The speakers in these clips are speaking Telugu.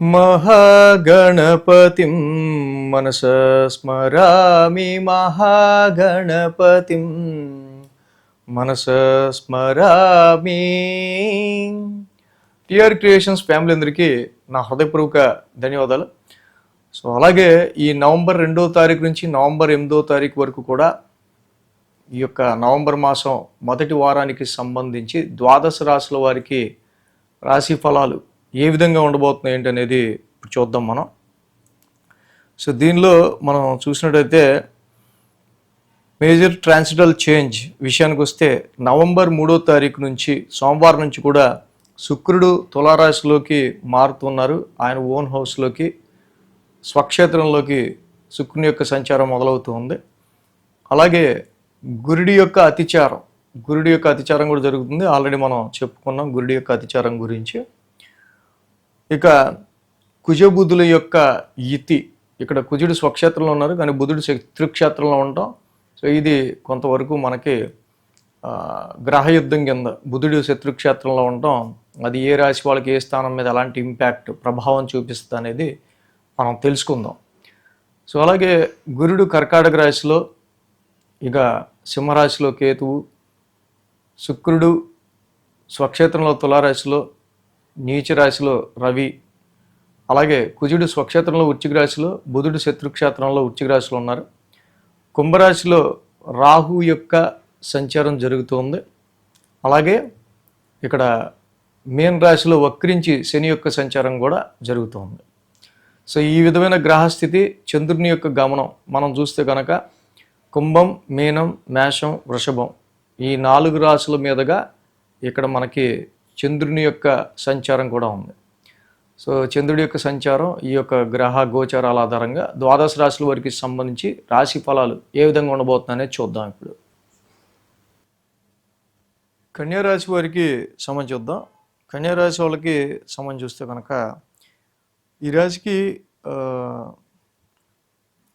మహాగణపతిం మనస స్మరామి మహాగణపతి మనస స్మరామి. టిఆర్ క్రియేషన్స్ ఫ్యామిలీ అందరికీ నా హృదయపూర్వక ధన్యవాదాలు. సో అలాగే ఈ నవంబర్ రెండో తారీఖు నుంచి నవంబర్ ఎనిమిదో తారీఖు వరకు కూడా ఈ యొక్క నవంబర్ మాసం మొదటి వారానికి సంబంధించి ద్వాదశ రాశుల వారికి రాశి ఫలాలు ఏ విధంగా ఉండబోతున్నాయి ఏంటి అనేది ఇప్పుడు చూద్దాం మనం. సో దీనిలో మనం చూసినట్టయితే మేజర్ ట్రాన్సిటల్ చేంజ్ విషయానికి వస్తే నవంబర్ మూడో తారీఖు నుంచి సోమవారం నుంచి కూడా శుక్రుడు తులారాశిలోకి మారుతున్నారు. ఆయన ఓన్ హౌస్లోకి స్వక్షేత్రంలోకి శుక్రుని యొక్క సంచారం మొదలవుతూ ఉంది అలాగే గురుడి యొక్క అతిచారం గురుడి యొక్క అతిచారం కూడా జరుగుతుంది. ఆల్రెడీ మనం చెప్పుకున్నాం గురుడి యొక్క అతిచారం గురించి. ఇక కుజబుధుల యొక్క ఇతి ఇక్కడ కుజుడు స్వక్షేత్రంలో ఉన్నారు కానీ బుధుడు శత్రుక్షేత్రంలో ఉండటం. సో ఇది కొంతవరకు మనకి గ్రహయుద్ధం కింద బుధుడు శత్రుక్షేత్రంలో ఉండటం అది ఏ రాశి వాళ్ళకి ఏ స్థానం మీద ఎలాంటి ఇంపాక్ట్ ప్రభావం చూపిస్తుంది అనేది మనం తెలుసుకుందాం. సో అలాగే గురుడు కర్కాటక రాశిలో ఇక సింహరాశిలో కేతువు శుక్రుడు స్వక్షేత్రంలో తులారాశిలో నీచ రాశిలో రవి అలాగే కుజుడు స్వక్షేత్రంలో ఉచ్చిక రాశిలో బుధుడు శత్రుక్షేత్రంలో ఉచ్చిక రాశిలో ఉన్నారు. కుంభరాశిలో రాహు యొక్క సంచారం జరుగుతుంది అలాగే ఇక్కడ మీన్ రాశిలో వక్రించి శని యొక్క సంచారం కూడా జరుగుతుంది సో ఈ విధమైన గ్రహస్థితి చంద్రుని యొక్క గమనం మనం చూస్తే కనుక కుంభం మీనం మేషం వృషభం ఈ నాలుగు రాశుల మీదుగా ఇక్కడ మనకి చంద్రుని యొక్క సంచారం కూడా ఉంది. సో చంద్రుడి యొక్క సంచారం ఈ యొక్క గ్రహ గోచారాల ఆధారంగా ద్వాదశ రాశుల వారికి సంబంధించి రాశి ఫలాలు ఏ విధంగా ఉండబోతున్నాయనేది చూద్దాం ఇప్పుడు. కన్యారాశి వారికి సమం చూద్దాం. కన్యారాశి వాళ్ళకి సమం చూస్తే కనుక ఈ రాశికి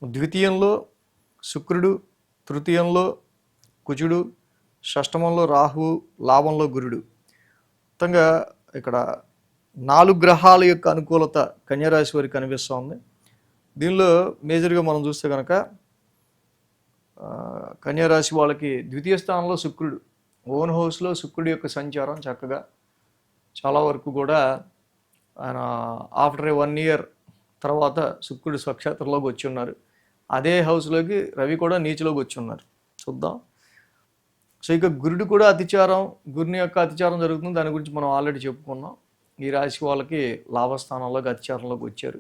ద్వితీయంలో శుక్రుడు తృతీయంలో కుజుడు షష్టమంలో రాహువు లాభంలో గురుడు. మొత్తంగా ఇక్కడ నాలుగు గ్రహాల యొక్క అనుకూలత కన్యారాశి వారికి కనిపిస్తుంది దీనిలో మేజర్గా మనం చూస్తే కనుక కన్యారాశి వాళ్ళకి ద్వితీయ స్థానంలో శుక్రుడు ఓన్ హౌస్లో శుక్రుడి యొక్క సంచారం చక్కగా చాలా వరకు కూడా ఆయన ఆఫ్టర్ ఏ వన్ ఇయర్ తర్వాత శుక్రుడు స్వక్షేత్రంలోకి వచ్చి ఉన్నారు. అదే హౌస్లోకి రవి కూడా నీచులోకి వచ్చి ఉన్నారు. చూద్దాం. సో ఇక గురుడు కూడా అతిచారం గురుని యొక్క అతిచారం జరుగుతుంది. దాని గురించి మనం ఆల్రెడీ చెప్పుకున్నాం. ఈ రాశి వాళ్ళకి లాభస్థానంలోకి అతిచారంలోకి వచ్చారు.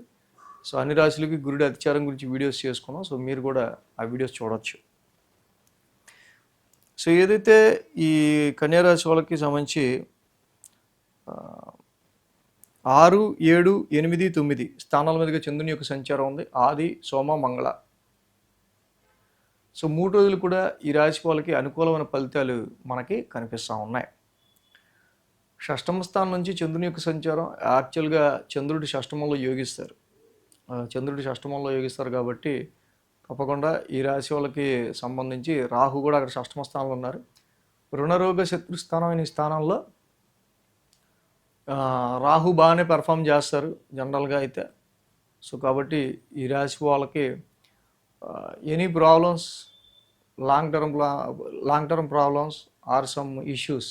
సో అన్ని రాశులకి గురుడి అతిచారం గురించి వీడియోస్ చేసుకున్నాం. సో మీరు కూడా ఆ వీడియోస్ చూడొచ్చు. సో ఏదైతే ఈ కన్యారాశి వాళ్ళకి సంబంధించి ఆరు ఏడు ఎనిమిది తొమ్మిది స్థానాల మీదుగా చంద్రుని యొక్క సంచారం ఉంది. ఆది సోమ మంగళ. సో మూడు రోజులు కూడా ఈ రాశి వాళ్ళకి అనుకూలమైన ఫలితాలు మనకి కనిపిస్తూ ఉన్నాయి. షష్టమ స్థానం నుంచి చంద్రుని యొక్క సంచారం యాక్చువల్గా చంద్రుడి షష్టమంలో యోగిస్తారు. చంద్రుడి షష్టమంలో యోగిస్తారు కాబట్టి తప్పకుండా ఈ రాశి వాళ్ళకి సంబంధించి రాహు కూడా అక్కడ షష్టమ స్థానంలో ఉన్నారు. రుణరోగ శత్రు స్థానం అయిన స్థానంలో రాహు బాగానే పెర్ఫామ్ చేస్తారు జనరల్గా అయితే. సో కాబట్టి ఈ రాశి వాళ్ళకి any problems long term long term problems or some issues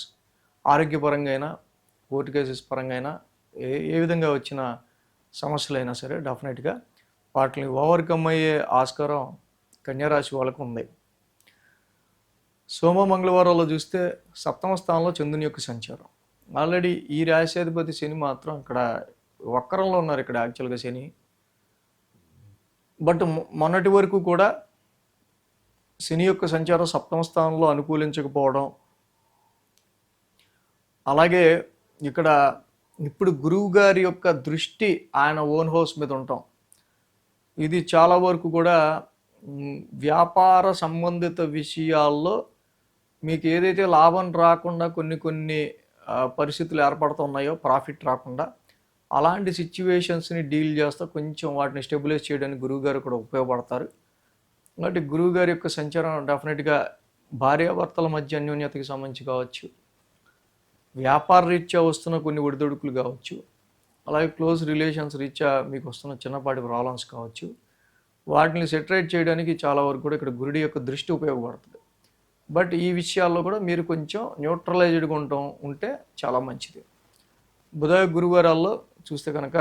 ఆరోగ్యపరంగా అయినా కోర్టు కేసెస్ పరంగా అయినా ఏ ఏ విధంగా వచ్చిన సమస్యలైనా సరే డెఫినెట్గా వాటిని ఓవర్కమ్ అయ్యే ఆస్కారం కన్యారాశి వాళ్ళకు ఉంది. సోమ మంగళవారాల్లో చూస్తే సప్తమ స్థానంలో చంద్రుని యొక్క సంచారం. ఆల్రెడీ ఈ రాశాధిపతి శని మాత్రం ఇక్కడ వక్రంలో ఉన్నారు ఇక్కడ యాక్చువల్గా శని. బట్ మొ- మొన్నటి వరకు కూడా శని యొక్క సంచారం సప్తమ స్థానంలో అనుకూలించకపోవడం. అలాగే ఇక్కడ ఇప్పుడు గురువు గారి యొక్క దృష్టి ఆయన ఓన్ హౌస్ మీద ఉంటాం. ఇది చాలా వరకు కూడా వ్యాపార సంబంధిత విషయాల్లో మీకు ఏదైతే లాభం రాకుండా కొన్ని కొన్ని పరిస్థితులు ఏర్పడుతున్నాయో ప్రాఫిట్ రాకుండా అలాంటి సిచ్యువేషన్స్ని డీల్ చేస్తూ కొంచెం వాటిని స్టెబిలైజ్ చేయడానికి గురువుగారు కూడా ఉపయోగపడతారు. కాబట్టి గురువుగారి యొక్క సంచారం డెఫినెట్గా భార్యాభర్తల మధ్య అన్యోన్యతకి సంబంధించి కావచ్చు. వ్యాపార రీత్యా వస్తున్న కొన్ని ఒడిదొడుకులు కావచ్చు. అలాగే క్లోజ్ రిలేషన్స్ రీత్యా మీకు వస్తున్న చిన్నపాటి ప్రాబ్లమ్స్ కావచ్చు. వాటిని సెటరేట్ చేయడానికి చాలా వరకు కూడా ఇక్కడ గురుడి యొక్క దృష్టి ఉపయోగపడుతుంది. బట్ ఈ విషయాల్లో కూడా మీరు కొంచెం న్యూట్రలైజ్డ్గా ఉండటం ఉంటే చాలా మంచిది. బుధ గురువారాల్లో చూస్తే కనుక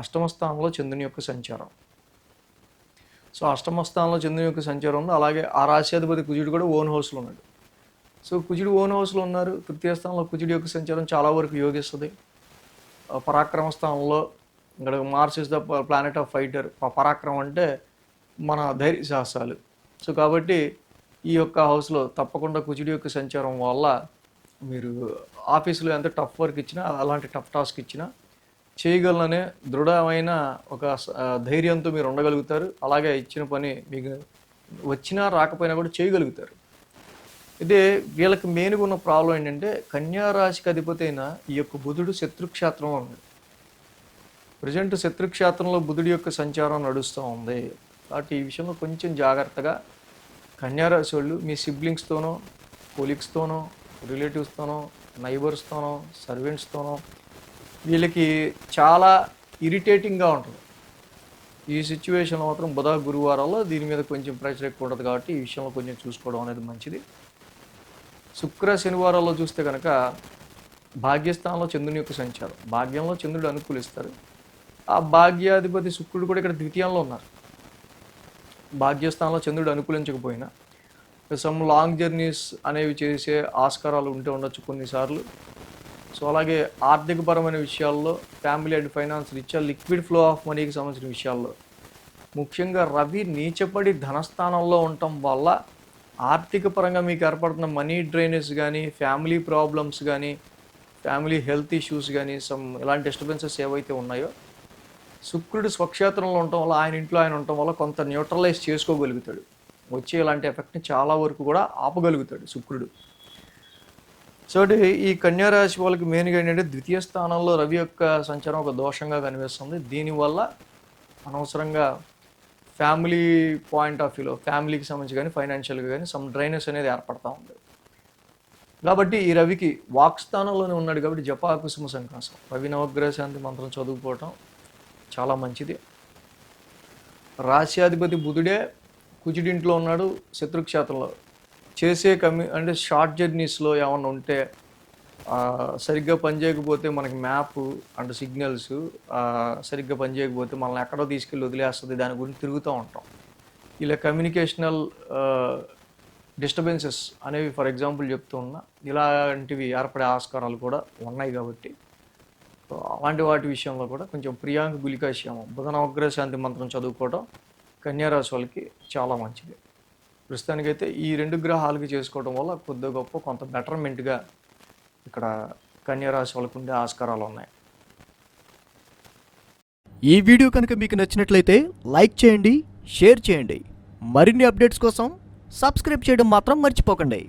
అష్టమ స్థానంలో చంద్రుని యొక్క సంచారం. సో అష్టమ స్థానంలో చంద్రుని యొక్క సంచారం ఉంది. అలాగే ఆ రాశ్యాధిపతి కుజుడు కూడా ఓన్ హౌస్లో ఉన్నాడు. సో కుజుడు ఓన్ హౌస్లో ఉన్నారు. తృతీయ స్థానంలో కుజుడు యొక్క సంచారం చాలా వరకు యోగిస్తుంది. ఆ పరాక్రమ స్థానంలో ఇక్కడ Mars is the planet of fighter. పరాక్రమం అంటే మన ధైర్య సాహసాలు సో కాబట్టి ఈ యొక్క హౌస్లో తప్పకుండా కుజుడి యొక్క సంచారం వల్ల మీరు ఆఫీసులో ఎంత టఫ్ వర్క్ ఇచ్చినా అలాంటి టఫ్ టాస్క్ ఇచ్చినా చేయగలననే దృఢమైన ఒక ధైర్యంతో మీరు ఉండగలుగుతారు. అలాగే ఇచ్చిన పని మీకు వచ్చినా రాకపోయినా కూడా చేయగలుగుతారు. ఇదే వీళ్ళకి మెయిన్గా ఉన్న ప్రాబ్లం ఏంటంటే కన్యారాశికి అధిపతి అయిన ఈ యొక్క బుధుడు శత్రుక్షేత్రంలో ఉన్నాడు. ప్రజెంట్ శత్రుక్షేత్రంలో బుధుడి యొక్క సంచారం నడుస్తూ ఉంది. కాబట్టి ఈ విషయంలో కొంచెం జాగ్రత్తగా కన్యారాశి వాళ్ళు మీ సిబ్లింగ్స్తోనో కొలీగ్స్తోనో రిలేటివ్స్తోనో నైబర్స్తోనో సర్వెంట్స్తోనో వీళ్ళకి చాలా ఇరిటేటింగ్గా ఉంటుంది. ఈ సిచ్యువేషన్లో మాత్రం బుధ గురువారాల్లో దీని మీద కొంచెం ప్రెషర్ ఎక్కువ ఉంటుంది కాబట్టి ఈ విషయంలో కొంచెం చూసుకోవడం అనేది మంచిది. శుక్ర శనివారాల్లో చూస్తే కనుక భాగ్యస్థానంలో చంద్రుని యొక్క సంచారం. భాగ్యంలో చంద్రుడు అనుకూలిస్తారు. ఆ భాగ్యాధిపతి శుక్రుడు కూడా ఇక్కడ ద్వితీయంలో ఉన్నారు. భాగ్యస్థానంలో చంద్రుడు అనుకూలించకపోయినా సమ్ లాంగ్ జర్నీస్ అనేవి చేసే ఆస్కారాలు ఉంటే ఉండొచ్చు కొన్నిసార్లు. సో అలాగే ఆర్థికపరమైన విషయాల్లో ఫ్యామిలీ అండ్ ఫైనాన్స్ రీత్యా లిక్విడ్ ఫ్లో ఆఫ్ మనీకి సంబంధించిన విషయాల్లో. ముఖ్యంగా రవి నీచపడి ధనస్థానంలో ఉండటం వల్ల ఆర్థిక పరంగా మీకు ఏర్పడుతున్న మనీ డ్రైనేజ్ కానీ ఫ్యామిలీ ప్రాబ్లమ్స్ కానీ ఫ్యామిలీ హెల్త్ ఇష్యూస్ కానీ సమ్ ఇలాంటి డిస్టర్బెన్సెస్ ఏవైతే ఉన్నాయో శుక్రుడు స్వక్షేత్రంలో ఉండటం వల్ల ఆయన ఇంట్లో ఆయన ఉండటం వల్ల కొంత న్యూట్రలైజ్ చేసుకోగలుగుతాడు. వచ్చే ఇలాంటి ఎఫెక్ట్ని చాలా వరకు కూడా ఆపగలుగుతాడు శుక్రుడు. సో ఈ కన్యారాశి వాళ్ళకి మెయిన్గా ఏంటంటే ద్వితీయ స్థానంలో రవి యొక్క సంచారం ఒక దోషంగా కనిపిస్తుంది. దీనివల్ల అనవసరంగా ఫ్యామిలీ పాయింట్ ఆఫ్ వ్యూలో ఫ్యామిలీకి సంబంధించి కానీ ఫైనాన్షియల్గా కానీ సమ్ డ్రైనెస్ అనేది ఏర్పడతా ఉంది. కాబట్టి ఈ రవికి వాక్ స్థానంలోనే ఉన్నాడు కాబట్టి జపాకుసుమ సంకాసం రవి నవగ్రహ శాంతి మంత్రం చదువుకోవటం చాలా మంచిది. రాశ్యాధిపతి బుధుడే కుజుడింట్లో ఉన్నాడు శత్రుక్షేత్రంలో. చేసే కమ్యూ అంటే షార్ట్ జర్నీస్లో ఏమన్నా ఉంటే సరిగ్గా పనిచేయకపోతే మనకి మ్యాప్ అండ్ సిగ్నల్స్ సరిగ్గా పనిచేయకపోతే మనల్ని ఎక్కడో తీసుకెళ్ళి వదిలేస్తుంది. దాని గురించి తిరుగుతూ ఉంటాం. ఇలా కమ్యూనికేషనల్ డిస్టర్బెన్సెస్ అనేవి ఫర్ ఎగ్జాంపుల్ చెప్తూ ఉన్నా ఇలాంటివి ఏర్పడే ఆస్కారాలు కూడా ఉన్నాయి కాబట్టి అలాంటి వాటి విషయంలో కూడా కొంచెం ప్రియాంక గులికాశ్యామం బుధ నవగ్రహ శాంతి మంత్రం చదువుకోవడం కన్యారాశి వాళ్ళకి చాలా మంచిది. ప్రస్తుతానికైతే ఈ రెండు గ్రహాలకి చేసుకోవడం వల్ల కొద్ది గొప్ప కొంత బెటర్మెంట్గా ఇక్కడ కన్యారాశి వాళ్ళకు ఉండే ఆస్కారాలు ఉన్నాయి. ఈ వీడియో కనుక మీకు నచ్చినట్లయితే లైక్ చేయండి షేర్ చేయండి. మరిన్ని అప్డేట్స్ కోసం సబ్స్క్రైబ్ చేయడం మాత్రం మర్చిపోకండి.